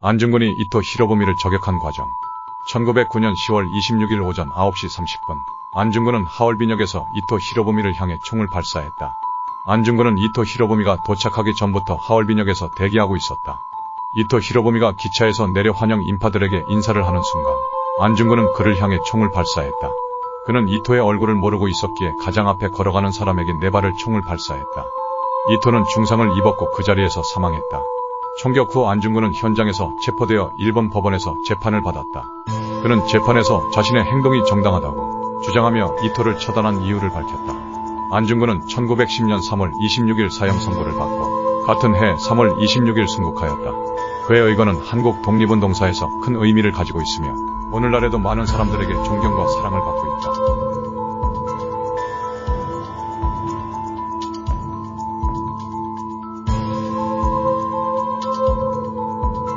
안중근이 이토 히로부미를 저격한 과정. 1909년 10월 26일 오전 9시 30분. 안중근은 하얼빈역에서 이토 히로부미를 향해 총을 발사했다. 안중근은 이토 히로부미가 도착하기 전부터 하얼빈역에서 대기하고 있었다. 이토 히로부미가 기차에서 내려 환영 인파들에게 인사를 하는 순간 안중근은 그를 향해 총을 발사했다. 그는 이토의 얼굴을 모르고 있었기에 가장 앞에 걸어가는 사람에게 네 발을 총을 발사했다. 이토는 중상을 입었고 그 자리에서 사망했다. 총격 후 안중근은 현장에서 체포되어 일본 법원에서 재판을 받았다. 그는 재판에서 자신의 행동이 정당하다고 주장하며 이토를 처단한 이유를 밝혔다. 안중근은 1910년 3월 26일 사형 선고를 받고 같은 해 3월 26일 순국하였다. 그의 의거는 한국 독립운동사에서 큰 의미를 가지고 있으며 오늘날에도 많은 사람들에게 존경과 사랑을 받고 있다.